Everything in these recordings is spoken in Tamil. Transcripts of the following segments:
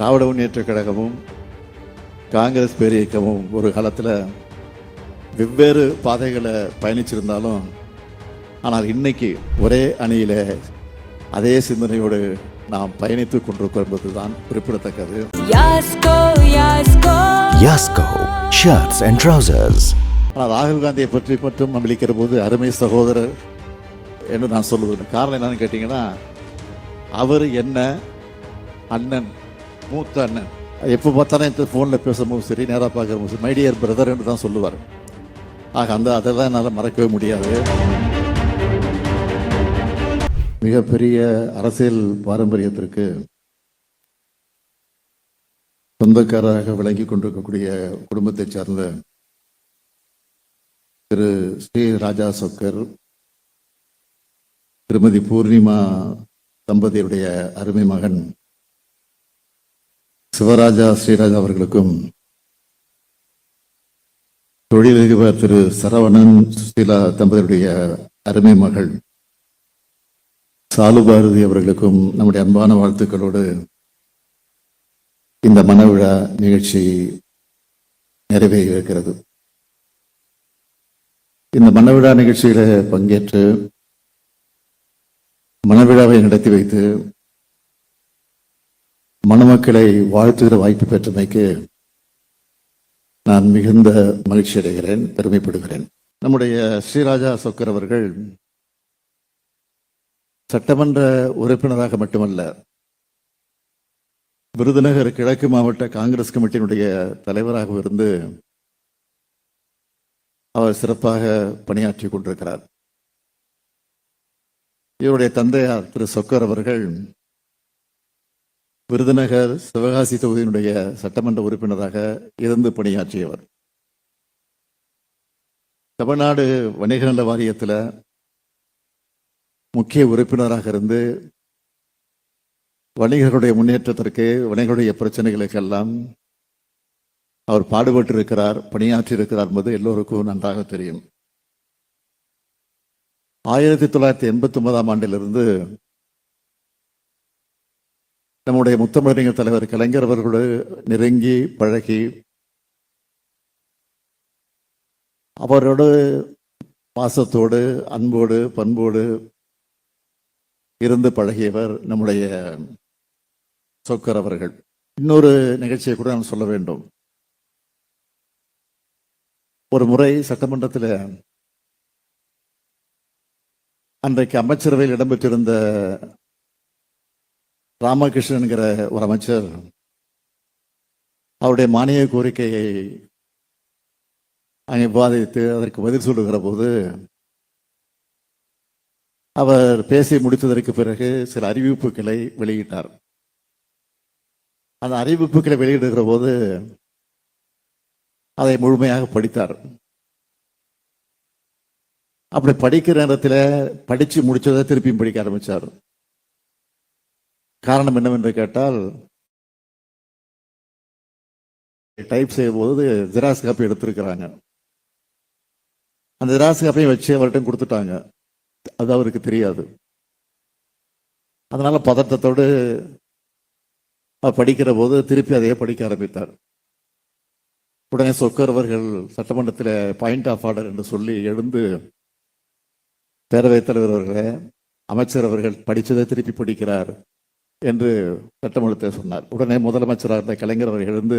திராவிட முன்னேற்றக் கழகமும் காங்கிரஸ் பேரியக்கமும் ஒரு காலத்தில் வெவ்வேறு பாதைகளை பயணிச்சிருந்தாலும் ஆனால் இன்னைக்கு ஒரே அணியில அதே சிந்தனையோடு நாம் பயணித்துக் கொண்டிருக்கிறோம் என்பதுதான் குறிப்பிடத்தக்கது. Yasko Shirts and Trousers. ஆனால் ராகுல் காந்தியை பற்றி மட்டும் நாம் விழிக்கிற போது அருமை சகோதரர் என்று நான் சொல்லுவேன் காரணம் என்னன்னு கேட்டிங்கன்னா அவர் என்ன அண்ணன் மூத்த அண்ணன் எப்போ பார்த்தாலும் என்கிட்ட ஃபோனில் பேசும்போது சரி நேராக பார்க்கும்போது சரி மைடியர் பிரதர் என்று தான் சொல்லுவார். ஆக அந்த அதெல்லாம் என்னால் மறக்கவே முடியாது. மிகப்பெரிய அரசியல் பாரம்பரியத்திற்கு சொந்தக்காரராக விளங்கி கொண்டிருக்கக்கூடிய குடும்பத்தை சார்ந்த திரு ஸ்ரீ ராஜா சொக்கர் திருமதி பூர்ணிமா தம்பதியுடைய அருமை மகன் சிவராஜா ஸ்ரீராஜா அவர்களுக்கும் தொழிலதிபர் திரு சரவணன் சுசீலா தம்பதியுடைய அருமை மகள் சாலுபாரதி அவர்களுக்கும் நம்முடைய அன்பான வாழ்த்துக்களோடு இந்த மனவிழா நிகழ்ச்சி நிறைவேறி இருக்கிறது இந்த மனவிழா நிகழ்ச்சியில பங்கேற்று மனவிழாவை நடத்தி வைத்து மணமக்களை வாழ்த்துகிற வாய்ப்பு பெற்றமைக்கு நான் மிகுந்த மகிழ்ச்சி அடைகிறேன் பெருமைப்படுகிறேன். நம்முடைய ஸ்ரீராஜா சொக்கர் அவர்கள் சட்டமன்ற உறுப்பினராக மட்டுமல்ல விருதுநகர் கிழக்கு மாவட்ட காங்கிரஸ் கமிட்டியினுடைய தலைவராக இருந்து அவர் சிறப்பாக பணியாற்றி கொண்டிருக்கிறார். இவருடைய தந்தையார் திரு சொக்கர் அவர்கள் விருதுநகர் சிவகாசி தொகுதியினுடைய சட்டமன்ற உறுப்பினராக இருந்து பணியாற்றியவர். தமிழ்நாடு வணிக நல வாரியத்தில் முக்கிய உறுப்பினராக இருந்து வணிகர்களுடைய முன்னேற்றத்திற்கு வணிகருடைய பிரச்சனைகளுக்கெல்லாம் அவர் பாடுபட்டு இருக்கிறார் பணியாற்றி இருக்கிறார் என்பது எல்லோருக்கும் நன்றாக தெரியும். ஆயிரத்தி தொள்ளாயிரத்தி எண்பத்தி ஒன்பதாம் ஆண்டிலிருந்து நம்முடைய முத்தமிழறிஞர் தலைவர் கலைஞர் அவர்களோடு நெருங்கி பழகி அவரோடு பாசத்தோடு அன்போடு பண்போடு இருந்து பழகியவர் நம்முடைய சொக்கர் அவர்கள். இன்னொரு நிகழ்ச்சியை கூட நான் சொல்ல வேண்டும். ஒரு முறை சட்டமன்றத்தில் அன்றைக்கு அமைச்சரவையில் இடம்பெற்றிருந்த ராமகிருஷ்ணன்கிற ஒரு அமைச்சர் அவருடைய மானிய கோரிக்கையை அங்கே விவாதித்து அதற்கு பதில் சொல்லுகிற போது அவர் பேசி முடித்ததற்கு பிறகு சில அறிவிப்புகளை வெளியிட்டார். அந்த அறிவிப்புகளை வெளியிடுகிற போது அதை முழுமையாக படித்தார். அப்படி படிக்கிற நேரத்தில் படிச்சு முடிச்சதை திருப்பியும் படிக்க ஆரம்பிச்சார். காரணம் என்னவென்று கேட்டால் டைப் செய்யும்போது ஜெராக்ஸ் காப்பி எடுத்திருக்கிறாங்க. அந்த ஜெராக்ஸ் காப்பியை வச்சு அவர்கிட்ட கொடுத்துட்டாங்க. அது அவருக்கு தெரியாது. அதனால பதட்டத்தோடு படிக்கிற போது திருப்பி அதையே படிக்க ஆரம்பித்தார். உடனே சொக்கர் அவர்கள் சட்டமன்றத்தில் பாயிண்ட் ஆஃப் ஆர்டர் என்று சொல்லி எழுந்து பேரவைத் தலைவர் அவர்களே அமைச்சர் அவர்கள் படித்ததை திருப்பி படிக்கிறார். என்று சட்டமன்றத்தில் சொன்னார். உடனே முதலமைச்சராக இருந்த கலைஞர் அவர்கள் எழுந்து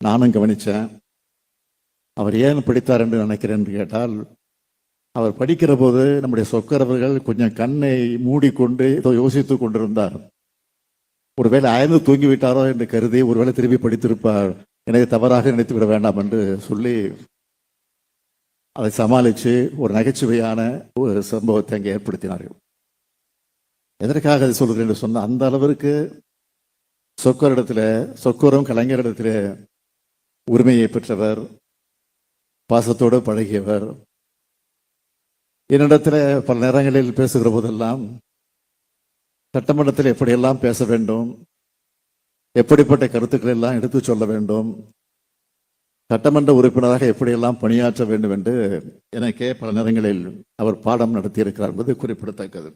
நானும் கவனித்தேன் அவர் ஏன் படித்தார் என்று நினைக்கிறேன் என்று கேட்டால் அவர் படிக்கிற போது நம்முடைய சொக்கரவர்கள் கொஞ்சம் கண்ணை மூடிக்கொண்டு ஏதோ யோசித்துக் கொண்டிருந்தார். ஒருவேளை அயர்ந்து தூங்கி விட்டாரோ என்று கருதி ஒருவேளை திரும்பி படித்திருப்பார். எனவே தவறாக நினைத்து விட வேண்டாம் என்று சொல்லி அதை சமாளித்து ஒரு நகைச்சுவையான ஒரு சம்பவத்தை அங்கே ஏற்படுத்தினார்கள். எதற்காக அதை சொல்கிறேன் என்று சொன்னால் அந்த அளவிற்கு சொக்கரிடத்தில் சொக்கரும் இடத்துல உரிமையை பெற்றவர் பாசத்தோடு பழகியவர். என்னிடத்தில் பல நேரங்களில் பேசுகிற போதெல்லாம் சட்டமன்றத்தில் எப்படியெல்லாம் பேச வேண்டும் எப்படிப்பட்ட கருத்துக்களை எல்லாம் எடுத்து சொல்ல வேண்டும் சட்டமன்ற உறுப்பினராக எப்படியெல்லாம் பணியாற்ற வேண்டும் என்று எனக்கே பல நேரங்களில் அவர் பாடம் நடத்தியிருக்கிறார் என்பது குறிப்பிடத்தக்கது.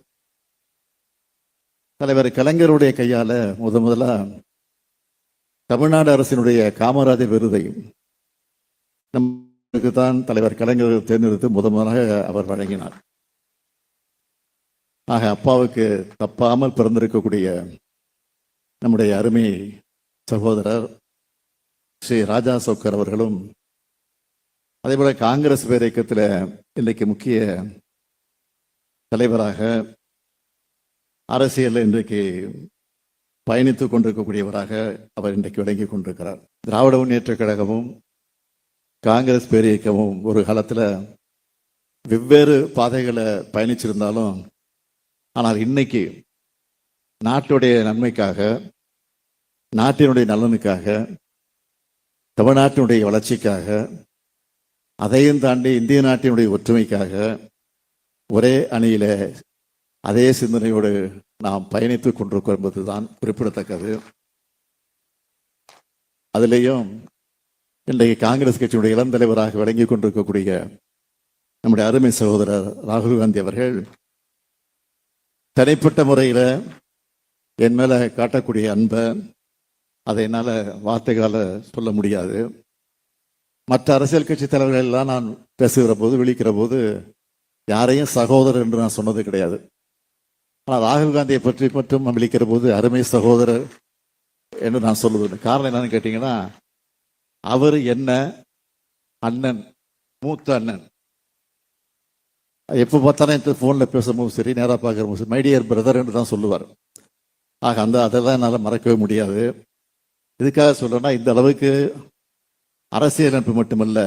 தலைவர் கலைஞருடைய கையால் முத முதலா தமிழ்நாடு அரசினுடைய காமராஜர் விருதை நமக்கு தான் தலைவர் கலைஞர் தேர்ந்தெடுத்து முத முதலாக அவர் வழங்கினார். ஆக அப்பாவுக்கு தப்பாமல் பிறந்திருக்கக்கூடிய நம்முடைய அருமை சகோதரர் ஸ்ரீ ராஜா சௌக்கர் அவர்களும் அதேபோல காங்கிரஸ் பேரியக்கத்தில் இன்றைக்கு முக்கிய தலைவராக அரசியலில் இன்றைக்கு பயணித்துக் கொண்டிருக்கக்கூடியவராக அவர் இன்றைக்கு விளங்கி கொண்டிருக்கிறார். திராவிட முன்னேற்ற கழகமும் காங்கிரஸ் பேரியக்கமும் ஒரு காலத்தில் வெவ்வேறு பாதைகளை பயணிச்சிருந்தாலும் ஆனால் இன்னைக்கு நாட்டுடைய நன்மைக்காக நாட்டினுடைய நலனுக்காக தமிழ்நாட்டினுடைய வளர்ச்சிக்காக அதையும் தாண்டி இந்திய நாட்டினுடைய ஒற்றுமைக்காக ஒரே அணியில அதே சிந்தனையோடு நாம் பயணித்துக் கொண்டிருக்கோம் என்பதுதான் குறிப்பிடத்தக்கது. அதிலேயும் இன்றைக்கு காங்கிரஸ் கட்சியினுடைய இளம் தலைவராக விளங்கி கொண்டிருக்கக்கூடிய நம்முடைய அருமை சகோதரர் ராகுல் காந்தி அவர்கள் தனிப்பட்ட முறையில் என் மேல காட்டக்கூடிய அன்பை அதை என்னால் வார்த்தைகளால் சொல்ல முடியாது. மற்ற அரசியல் கட்சி தலைவர்கள் எல்லாம் நான் பேசுகிற போது விழிக்கிற போது யாரையும் சகோதரர் என்று நான் சொன்னது கிடையாது. ஆனால் ராகுல் காந்தியை பற்றி மட்டும் அமளிக்கிற விழிக்கிற போது அருமை சகோதரர் என்று நான் சொல்லுவது. காரணம் என்னன்னு கேட்டிங்கன்னா அவர் என்ன அண்ணன் மூத்த அண்ணன். எப்போ பார்த்தாலும் என் ஃபோனில் பேசும்போது சரி நேராக பார்க்குற சரி மைடியர் பிரதர் என்று தான் சொல்லுவார். ஆக அந்த அதெல்லாம் என்னால் மறக்கவே முடியாது. இதுக்காக சொல்றேன்னா இந்த அளவுக்கு அரசியலமைப்பு மட்டுமல்ல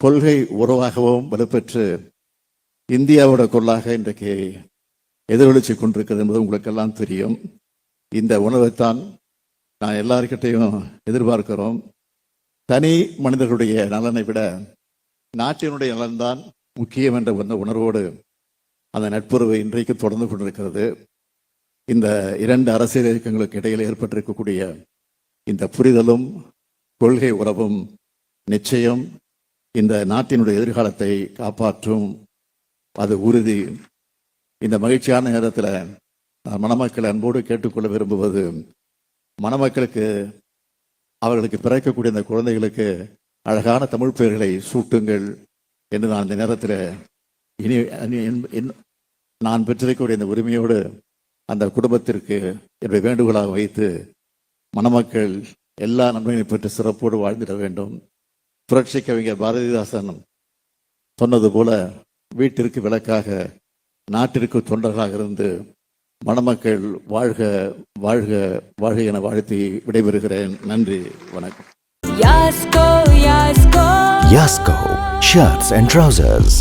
கொள்கை உறவாகவும் வலுப்பெற்று இந்தியாவோட கொள்ளாக இன்றைக்கு எதிரொலிச்சு கொண்டிருக்கிறது என்பது உங்களுக்கெல்லாம் தெரியும். இந்த உணவைத்தான் நான் எல்லார்கிட்டையும் எதிர்பார்க்கிறோம். தனி மனிதர்களுடைய நலனை விட நாட்டினுடைய நலன்தான் முக்கியம் என்ற அந்த உணர்வோடு அந்த நட்புறவு இன்றைக்கு தொடர்ந்து கொண்டிருக்கிறது. இந்த இரண்டு அரசியல் இயக்கங்களுக்கு இடையில் ஏற்பட்டிருக்கக்கூடிய இந்த புரிதலும் கொள்கை உறவும் நிச்சயம் இந்த நாட்டினுடைய எதிர்காலத்தை காப்பாற்றும். அது உறுதி. இந்த மகிழ்ச்சியான நேரத்தில் மணமக்கள் அன்போடு கேட்டுக்கொள்ள விரும்புவது மணமக்களுக்கு அவர்களுக்கு பிறக்கக்கூடிய இந்த குழந்தைகளுக்கு அழகான தமிழ் பெயர்களை சூட்டுங்கள் என்று நான் இந்த நேரத்தில் இனி இனி என்- என்- நான் பெற்றிருக்கக்கூடிய இந்த உரிமையோடு அந்த குடும்பத்திற்கு என்னுடைய வேண்டுகோளாக வைத்து மணமக்கள் எல்லா நன்மைகளையும் பெற்று சிறப்போடு வாழ்ந்திட வேண்டும். புரட்சி கவிஞர் பாரதிதாசன் சொன்னது போல வீட்டிற்கு விளக்காக நாட்டிற்கு தொண்டர்களாக இருந்து மணமக்கள் வாழ்க வாழ்க வாழ்க என வாழ்த்தி விடைபெறுகிறேன் நன்றி வணக்கம் Yasko, Yasko. Yasko Shirts and Trousers.